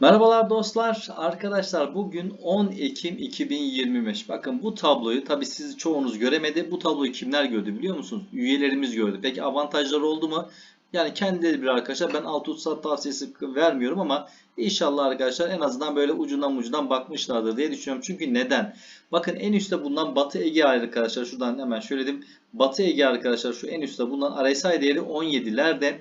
Merhabalar dostlar. Arkadaşlar bugün 10 Ekim 2025. Bakın bu tabloyu tabi siz çoğunuz göremedi. Bu tabloyu kimler gördü biliyor musunuz? Üyelerimiz gördü. Peki avantajları oldu mu? Yani kendileri bir arkadaşlar ben alt uçsat tavsiyesi vermiyorum ama inşallah arkadaşlar en azından böyle ucundan ucundan bakmışlardır diye düşünüyorum. Çünkü neden? Bakın en üstte bulunan Batı Ege arkadaşlar şuradan hemen şöyle diyeyim. Batı Ege arkadaşlar şu en üstte bulunan RSI değeri 17'lerde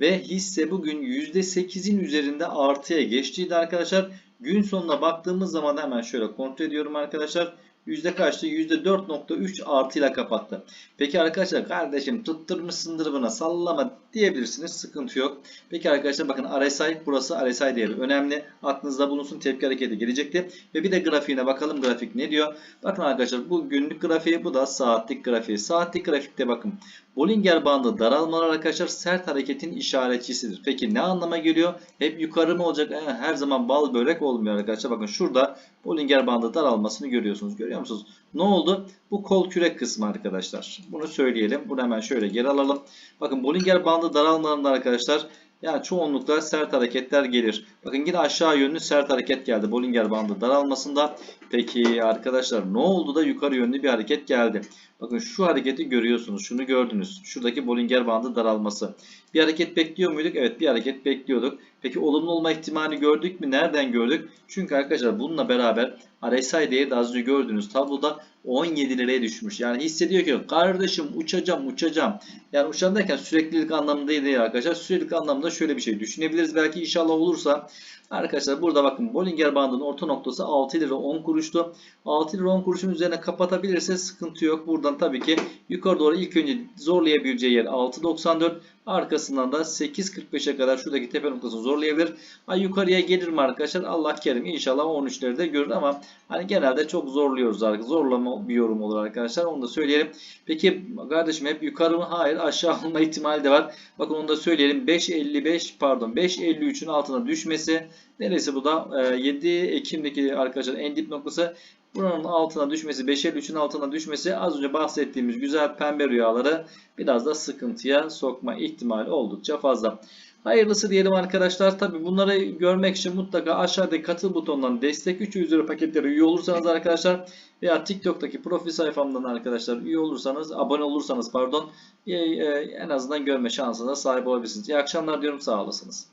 ve hisse bugün %8'in üzerinde artıya geçtiydi arkadaşlar. Gün sonuna baktığımız zaman hemen şöyle kontrol ediyorum arkadaşlar. Yüzde kaçtı? %4.3 artıyla kapattı. Peki arkadaşlar kardeşim tutturmuşsundur buna sallama diyebilirsiniz. Sıkıntı yok. Peki arkadaşlar bakın RSI burası RSI değeri önemli. Aklınızda bulunsun tepki hareketi gelecekti. Ve bir de grafiğine bakalım grafik ne diyor? Bakın arkadaşlar bu günlük grafiği bu da saatlik grafiği. Saatlik grafikte bakın Bollinger bandı daralmalar arkadaşlar sert hareketin işaretçisidir. Peki ne anlama geliyor? Hep yukarı mı olacak? Her zaman bal börek olmuyor arkadaşlar. Bakın şurada Bollinger bandı daralmasını görüyorsunuz. Görüyor musunuz? Ne oldu? Bu kol kürek kısmı arkadaşlar. Bunu söyleyelim. Bunu hemen şöyle geri alalım. Bakın Bollinger bandı daralmalarında arkadaşlar yani çoğunlukla sert hareketler gelir. Bakın yine aşağı yönlü sert hareket geldi Bollinger bandı daralmasında. Peki arkadaşlar ne oldu da yukarı yönlü bir hareket geldi. Bakın şu hareketi görüyorsunuz. Şunu gördünüz. Şuradaki Bollinger bandı daralması. Bir hareket bekliyor muyduk? Evet bir hareket bekliyorduk. Peki olumlu olma ihtimali gördük mü? Nereden gördük? Çünkü arkadaşlar bununla beraber RSI değeri de az önce gördüğünüz tabloda 17 liraya düşmüş. Yani hissediyor ki kardeşim uçacağım uçacağım. Yani uçacağım derken süreklilik anlamında değil arkadaşlar. Süreklilik anlamında şöyle bir şey düşünebiliriz. Belki inşallah olursa Arkadaşlar burada bakın Bollinger bandının orta noktası 6 lira 10 kuruştu. 6 lira 10 kuruşun üzerine kapatabilirse sıkıntı yok. Buradan tabii ki yukarı doğru ilk önce zorlayabileceği yer 6.94. Arkasından da 8.45'e kadar şuradaki tepe noktasını zorlayabilir. Ay yukarıya gelir mi arkadaşlar? Allah kerim inşallah 13'leri de görür ama hani genelde çok zorluyoruz arkadaşlar. Zorlama bir yorum olur arkadaşlar. Onu da söyleyelim. Peki kardeşim hep yukarı mı? Hayır aşağı olma ihtimali de var. Bakın onu da söyleyelim. 5.55 pardon 5.53'ün altına düşmesi. Neresi bu da? 7 Ekim'deki arkadaşlar en dip noktası. Buranın altına düşmesi, 5.53'ün altına düşmesi az önce bahsettiğimiz güzel pembe rüyaları biraz da sıkıntıya sokma ihtimali oldukça fazla. Hayırlısı diyelim arkadaşlar. Tabi bunları görmek için mutlaka aşağıdaki katıl butonundan destek 3 üzeri paketleri üye olursanız arkadaşlar veya TikTok'taki profil sayfamdan arkadaşlar üye olursanız, abone olursanız pardon en azından görme şansına sahip olabilirsiniz. İyi akşamlar diyorum sağ olasınız.